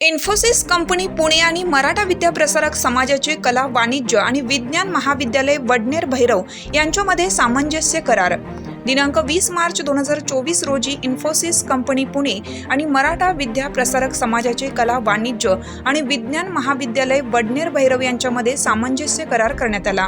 Infosys company Pune आणि मराठा विद्याप्रसारक समाजाचे कला वाणिज्य आणि विज्ञान महाविद्यालय वडनेर भैरव यांच्यामध्ये सामंजस्य करार. दिनांक वीस मार्च दोन हजार चोवीस रोजी इन्फोसिस कंपनी पुणे आणि मराठा विद्या प्रसारक समाजाचे कला वाणिज्य आणि विज्ञान महाविद्यालय वडनेर भैरव यांच्यामध्ये सामंजस्य करार करण्यात आला.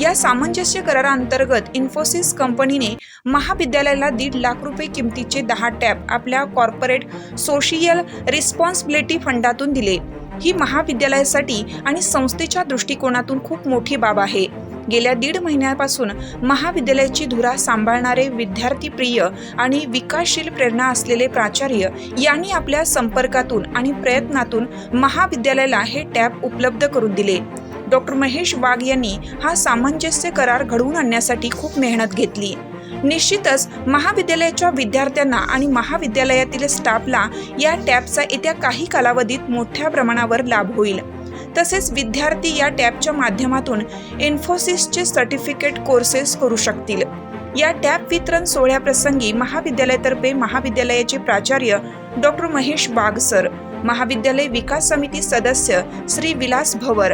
या सामंजस्य कराराअंतर्गत इन्फोसिस कंपनीने महाविद्यालयाला दीड लाख रुपये किमतीचे दहा टॅब आपल्या कॉर्पोरेट सोशियल रिस्पॉन्सिबिलिटी फंडातून दिले. ही महाविद्यालयासाठी आणि संस्थेच्या दृष्टिकोनातून खूप मोठी बाब आहे. गेल्या दीड महिन्यापासून महाविद्यालयाची धुरा सांभाळणारे विद्यार्थी प्रिय आणि विकासशील प्रेरणा असलेले प्राचार्य यांनी आपल्या संपर्कातून आणि प्रयत्नातून महाविद्यालयाला हे टॅब उपलब्ध करून दिले. डॉक्टर महेश वाघ यांनी हा सामंजस्य करार घडवून आणण्यासाठी खूप मेहनत घेतली. निश्चितच महाविद्यालयाच्या विद्यार्थ्यांना आणि महाविद्यालयातील स्टाफला या टॅबचा येत्या काही कालावधीत मोठ्या प्रमाणावर लाभ होईल. तसेच विद्यार्थी या टॅबच्या माध्यमातून इन्फोसिसचे सर्टिफिकेट कोर्सेस करू शकतील. या टॅब वितरण सोहळ्याप्रसंगी महाविद्यालयातर्फे महाविद्यालयाचे प्राचार्य डॉक्टर महेश बाग सर महाविद्यालय विकास समिती सदस्य Shri Vilas Bhavar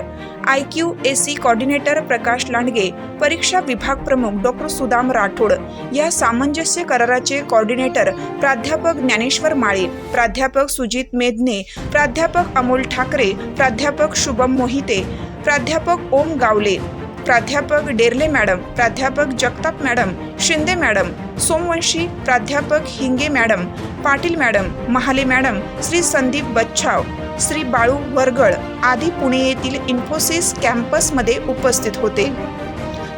I Q A C coordinator Prakash Landge परीक्षा विभाग प्रमुख डॉक्टर सुदाम राठोड या सामंजस्य कराराचे कॉर्डिनेटर प्राध्यापक ज्ञानेश्वर माळे प्राध्यापक सुजित मेदने प्राध्यापक अमोल ठाकरे प्राध्यापक शुभम मोहिते प्राध्यापक ओम गावले प्राध्यापक डेरले मॅडम प्राध्यापक जगताप मॅडम शिंदे मॅडम सोमवंशी प्राध्यापक Hinge madam Patil madam Mahale madam Shri Sandeep Bachhav Shri Balu Vargal आदी पुणे येथील इन्फोसिस कॅम्पसमध्ये उपस्थित होते.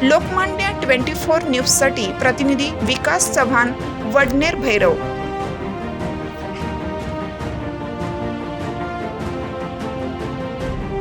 लोकमान्य ट्वेंटी फोर न्यूजसाठी प्रतिनिधी विकास चव्हाण वडनेर भैरव.